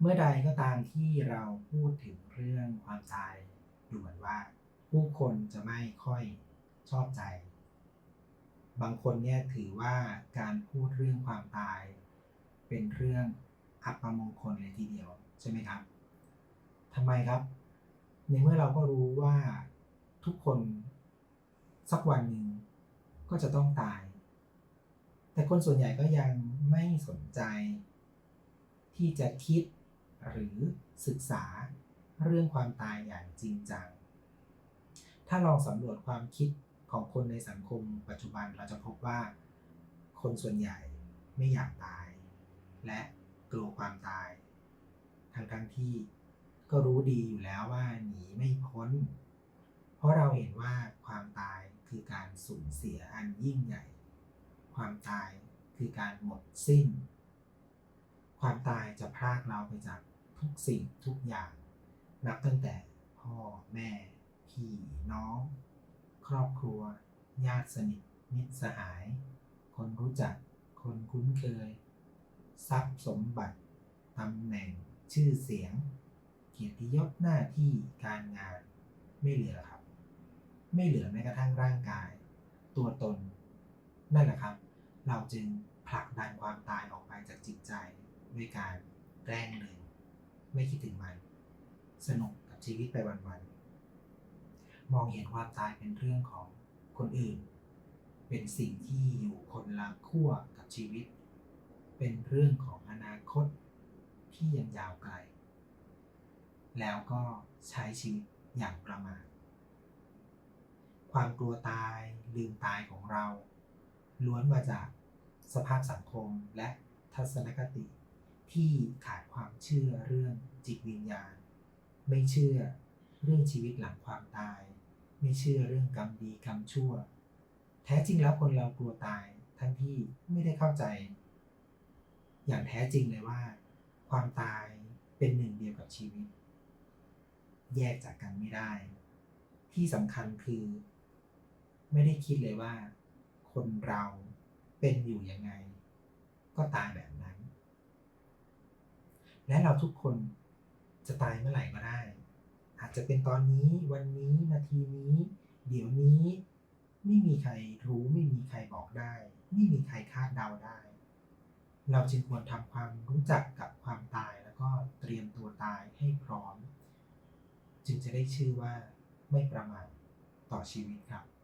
เมื่อใดก็ตามที่เราพูดถึงเรื่องความตายดูเหมือนว่า ผู้คนจะไม่ค่อยชอบใจ บางคนเนี่ยถือว่าการพูดเรื่องความตาย เป็นเรื่องอัปมงคลเลยทีเดียวใช่ไหมครับทำไมครับ ในเมื่อเราก็รู้ว่าทุกคนสักวันหนึ่งก็จะต้องตาย แต่คนส่วนใหญ่ก็ยังไม่สนใจ ที่จะคิด หรือศึกษาเรื่องความตายอย่างจริงจัง ถ้าลองสำรวจความคิดของคนในสังคมปัจจุบันเราจะพบว่า คนส่วนใหญ่ไม่อยากตาย และกลัวความตาย ทั้งทั้งๆที่ก็รู้ดีอยู่แล้วว่าหนีไม่พ้น เพราะเราเห็นว่าความตายคือการสูญเสียอันยิ่งใหญ่ ความตายคือการหมดสิ้น ความตายจะพรากเราไปจากทุกสิ่งทุกอย่าง นับตั้งแต่พ่อแม่ พี่น้อง ครอบครัว ญาติสนิทมิตรสหาย คนรู้จัก คนคุ้นเคย ทรัพย์สมบัติตำแหน่งชื่อเสียง เกียรติยศหน้าที่การงาน ไม่เหลือครับ ไม่เหลือแม้กระทั่งร่างกาย ตัวตนนั่นแหละครับ เราจึงผลักดันความตายออกไปจากจิตใจ ด้วยการแกล้งลืมไม่คิดถึงมัน สนุกกับชีวิตไปวันๆ มองเห็นความตายเป็นเรื่องของคนอื่น เป็นสิ่งที่อยู่คนละขั้วกับชีวิต เป็นเรื่องของอนาคตที่ยังยาวไกล แล้วก็ใช้ชีวิตอย่างประมาทความกลัวตายลืมตายของเรา ล้วนมาจากสภาพสังคมและทัศนคติ ที่ขาดความเชื่อเรื่องจิตวิญญาณ ไม่เชื่อเรื่องชีวิตหลังความตาย ไม่เชื่อเรื่องกรรมดีกรรมชั่ว แท้จริงแล้วคนเรากลัวตายทั้งที่ไม่ได้เข้าใจ อย่างแท้จริงเลยว่า ความตายเป็นหนึ่งเดียวกับชีวิต แยกจากกันไม่ได้ ที่สำคัญคือ ไม่ได้คิดเลยว่า คนเราเป็นอยู่ยังไง ก็ตายแบบ และเราทุกคนจะตายเมื่อไหร่ก็ได้ อาจจะเป็นตอนนี้วันนี้นาทีนี้ เดี๋ยวนี้ ไม่มีใครรู้ไม่มีใครบอกได้ ไม่มีใครคาดเดาได้ เราจึงควรทำความรู้จักกับความตายแล้วก็เตรียมตัวตายให้พร้อม จึงจะได้ชื่อว่าไม่ประมาทต่อชีวิตครับ